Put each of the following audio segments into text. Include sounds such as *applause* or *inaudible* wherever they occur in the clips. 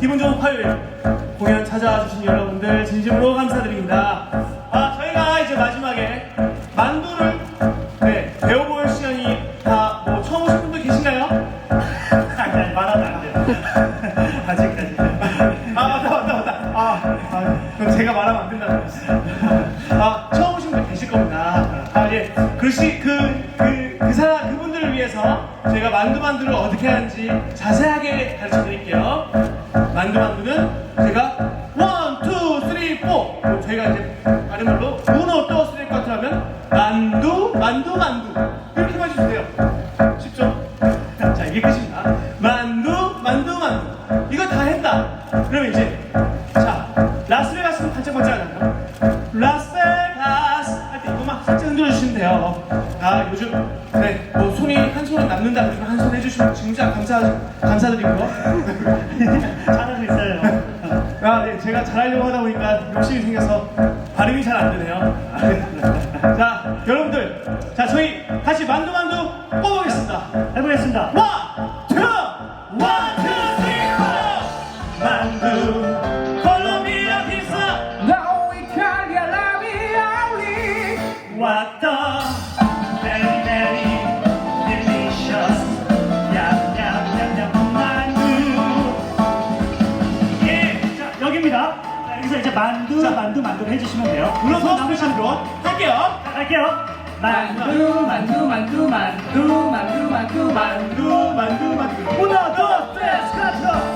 기분 좋은 화요일 공연 찾아와 주신 여러분들 진심으로 감사드립니다. 아, 저희가 이제 마지막에 만두를 네, 배워볼 시간이 다 뭐 처음 오신 분들 계신가요? 아니, *laughs* 아니, 말하면 안 돼요. *laughs* 아직까지. 아, 맞다, 맞다, 맞다. 아, 아, 그럼 제가 말하면 안 된다고 그랬어요. 아, 처음 오신 분들 계실 겁니다. 아, 예. 글씨, 그, 그, 그 사람, 그분들을 위해서 제가 만두 만두를 어떻게 하는지 자세하게 가르쳐 드릴게요. 만두만두는 제가 원, 투, 쓰리, 포. 그럼 저희가 이제 다른 말로 우노, 또, 쓰리, 쿼트 하면 만두, 만두, 만두. 이렇게만 해주세요. 쉽죠? *laughs* 자, 이게 끝입니다. 만두, 만두, 만두. 이거 다 했다. 그러면 이제, 자, 라스베가스는 반짝반짝 하잖아요. 살짝 흔들어주시면 돼요. 아, 요즘, 네, 뭐 손이 한 손은 남는다 그러면 한 손 해주시면 진짜 감사, 감사드리고요. *laughs* 잘하고 있어요. *laughs* 아, 네, 제가 잘하려고 하다 보니까 욕심이 생겨서 발음이 잘 안 되네요. *laughs* 자, 여러분들, 자, 저희 같이 만두만두 뽑아보겠습니다. 해보겠습니다. 원, ravioli 왔다. Very very delicious. 냠냠냠냠 만두. 예, 자 여기입니다. 자, 여기서 이제 만두 자. 만두 만두를 해주시면 돼요. 손 남으시고 스페셜로 할게요. 자, 갈게요. 만두. 만두 만두 만두 만두 만두 만두 만두 만두, 만두. Uno, dos, tres, cuatro. Las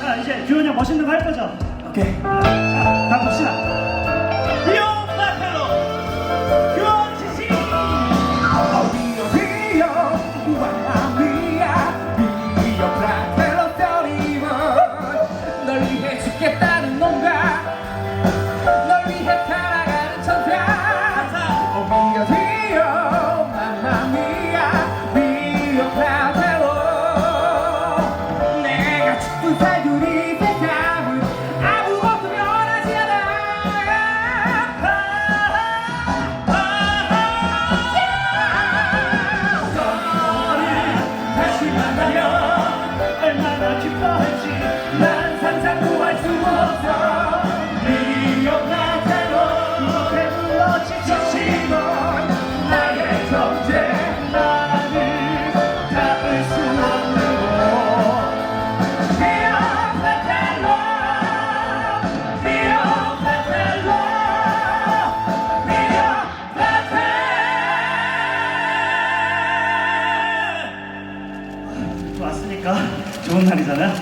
자, 이제 규현이 형 멋있는 거 할 거죠? 오케이. 자, 가 봅시다. 좋은 날이잖아요.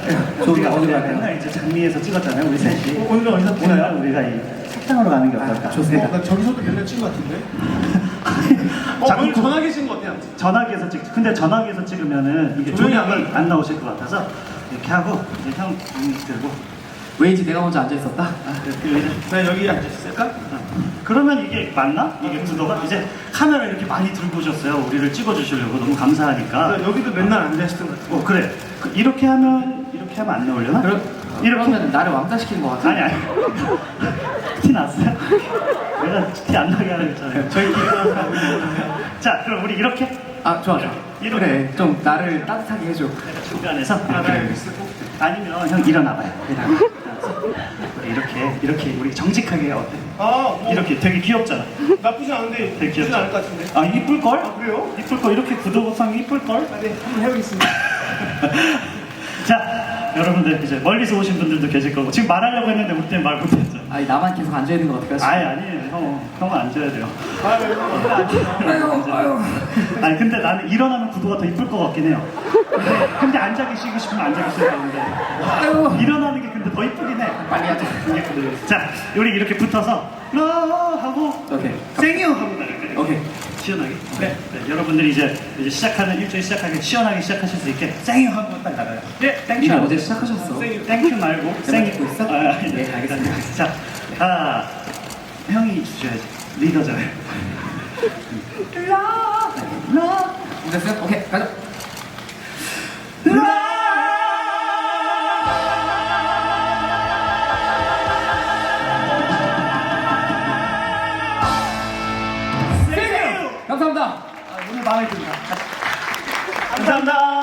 좋은 우리가 날, 어제 갈까요? 맨날 이제 장미에서 찍었잖아요, 우리 셋이. 오늘 어디서 오늘 우리가 이 식당으로 가는 게 어떨까? 어, 나 저기서도 맨날 찍은 것 같은데? 어, 자꾸 오늘 전화기 찍은 것 같아요. 전화기에서 찍. 근데 전화기에서 찍으면은 이게 조명이 조명이 안 안 나오실 것 같아서 이렇게 하고 이제 형 음, 들고. 왠지 내가 먼저 앉아 있었다. 아, 나 여기 앉아있을까? 그러면 이게 맞나? 이게 구도가 이제 카메라 이렇게 많이 들고 오셨어요. 우리를 찍어주시려고 너무 감사하니까. 나 여기도 맨날 앉아 있었던 것 같아. 어 그래. 그 이렇게 하면 이렇게 하면 안 나오려나? 그럼 이렇게 그러면 나를 왕따 시킨 것 같아. 아니 아니 *laughs* 티 났어요? *laughs* 내가 티 안 나게 하라 했잖아요 저희 자 그럼 우리 이렇게 아 좋아 좋아. 이렇게. 그래 좀 나를 따뜻하게 해줘. 내가 중간에서 아, 여기 쓰고. 아니면 형 일어나봐요 일어나. 우리 이렇게 이렇게 우리 정직하게 어때? 아, 뭐, 이렇게 되게 귀엽잖아 나쁘지 않은데, 되게 귀엽죠? 않을 것 같은데. 아 이쁠 걸? 아, 그래요? 이쁠 걸 이렇게 구도상 이쁠 걸? 아, 네, 한번 해보겠습니다. *laughs* 자 여러분들 이제 멀리서 오신 분들도 계실 거고 지금 말하려고 했는데 우리 때문에 말 못했죠 아니 나만 계속 앉아 있는 거 어떡하지? 아니 아니에요 형, 형은 앉아야 돼요 아, 아유 아유. 아니 근데 나는 일어나면 구도가 더 이쁠 것 같긴 해요. 근데, 근데 앉아 계시고 싶으면 앉아 계셔야 되는데 아유. 일어나는 게 근데 더 이쁘긴 해. 빨리 하자. 자, 우리 이렇게 붙어서 러 하고 오케이. 생유 하고 나갈까요? 오케이. 시원하게. 네. 네. 여러분들이 이제 이제 시작하는 일주일 시작하게 시원하게 시작하실 수 있게 생유 하고 딱 나가요. 네. 땡큐. 나 어제 시작하셨어. 땡큐 말고 생유 생유 있어? 아, 네, 알겠습니다. 자, 아, 형이 주셔야지. 리더잖아요. 러. 됐어요? 오케이, 가자. 마음에 듭니다. 감사합니다.